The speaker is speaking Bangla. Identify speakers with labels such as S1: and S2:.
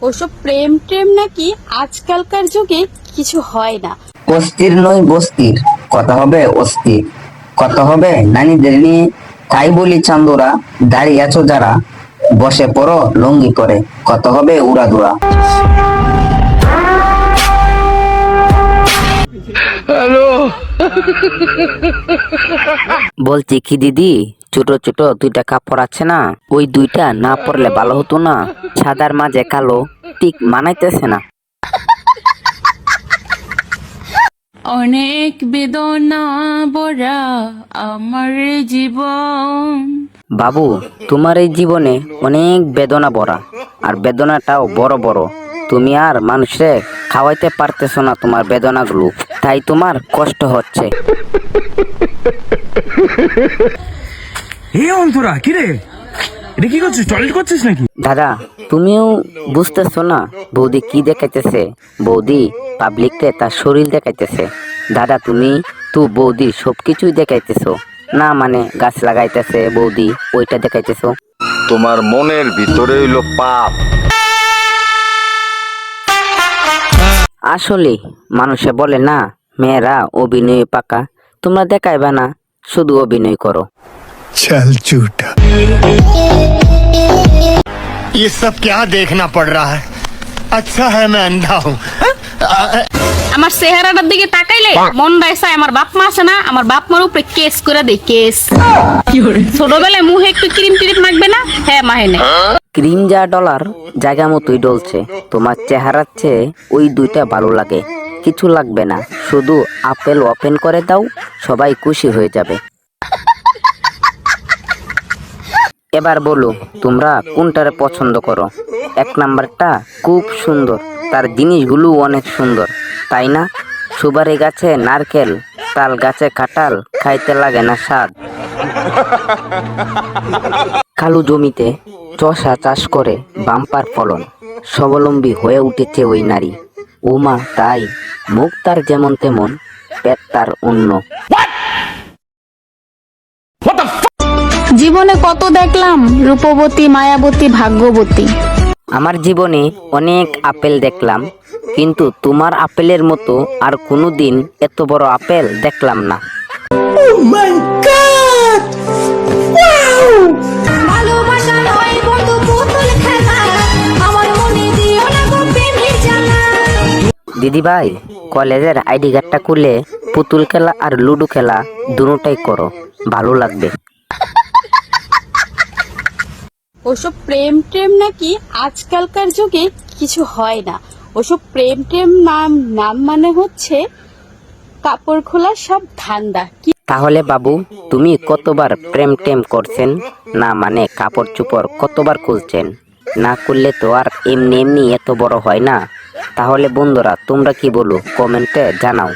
S1: ওসব প্রেম টেম নাকি আজকালকার যুগে কিছু হয় না।
S2: অস্থির নয় বস্তির কথা হবে অস্থির। কথা হবে নারীদের নিয়ে তাই বলি চান্দুরা দাঁড়িয়ে আছো যারা বসে পড়ো লঙ্গি করে কত হবে উড়াদুরা।
S3: বলছি কি দিদি ছোট ছোট দুইটা কাপড় আছে না ওই দুইটা না পরলে ভালো হতো না। সাদার মাঝে কালো ঠিক মানাইতেছে না।
S1: অনেক বেদনা বরা আমার জীবন।
S3: বাবু তোমার এই জীবনে অনেক বেদনা ভরা আর বেদনাটাও বড় বড়। তুমি আর মানুষে খাওয়াইতে পারতেছো না তোমার বেদনাগুলো তাই তোমার কষ্ট হচ্ছে।
S4: এ অন্তরা কি এটা কি করছিস? টয়লেট করছিস নাকি?
S3: দাদা তুমিও বুঝতেছো না বৌদি কি দেখাইতেছে? বৌদি পাবলিককে তার শরীর দেখাইতেছে। দাদা তুমি তো বৌদি সবকিছুই দেখাইতেছো। না মানে গাছ লাগাইতেছে বৌদি ওইটা দেখাইতেছো।
S5: তোমার মনের ভিতরে হইল পাপ।
S3: আসলে মানুষে বলে না মেয়েরা অভিনয় পাকা। তোমরা দেখাইবা না শুধু অভিনয় করো।
S6: चल झूठा ये सब क्या देखना पड़ रहा है अच्छा है मैं अंधा हूँ
S7: আমার চেহারাটার দিকে তাকাইলে মন চায় আমার বাপ মা আছে না আমার বাপ মার উপরে কেস করে দেয় কেস ছোটবেলায় মুখে একটু ক্রিম টিরিম মাখবে না হ্যাঁ মাহে নেই
S3: ক্রিম যা ডলার জায়গা মতোই ডলছে তোমার চেহারার চেয়ে ওই দুইটা ভালো লাগে কিছু লাগবে না শুধু আপেল ওপেন করে দাও সবাই খুশি হয়ে যাবে এবার বলো, তোমরা কোনটারে পছন্দ করো? এক নাম্বারটা খুব সুন্দর। তার জিনিসগুলো অনেক সুন্দর, তাই না? সুবারি গাছে নারকেল, তাল গাছে কাঁঠাল, খাইতে লাগে না স্বাদ। কালু জমিতে চষা চাষ করে বাম্পার ফলন, স্বাবলম্বী হয়ে উঠেছে ওই নারী। উমা তাই মুখ তার যেমন তেমন, পেট তার অন্য।
S7: জীবনে কত দেখলাম? রূপবতী মায়াবতী ভাগ্যবতী।
S3: আমার জীবনে অনেক আপেল দেখলাম কিন্তু তোমার আপেলের মতো আর কোনোদিন এত বড় আপেল দেখলাম না।
S8: ভালোবাসা নয় বন্ধু পুতুল খেলা আমার মনে দিও না গো প্রেমের জ্বালা।
S3: দিদি ভাই কলেজের আইডি কার্ডটা খুলে পুতুল খেলা আর লুডো খেলা দুটোটাই করো ভালো লাগবে।
S1: ওসব প্রেম টেম নাকি আজকালকার যুগে কিছু হয় না। ওসব প্রেম টেম নাম নাম মানে হচ্ছে কাপড় খোলা, সব ধান্দা।
S3: তাহলে বাবু, তুমি কতবার প্রেম টেম করছেন? না মানে কাপড় চোপড় কতবার খুলছেন? না করলে তো আর এমনি এমনি এত বড় হয় না। তাহলে বন্ধুরা, তোমরা কি বলো? কমেন্টে জানাও।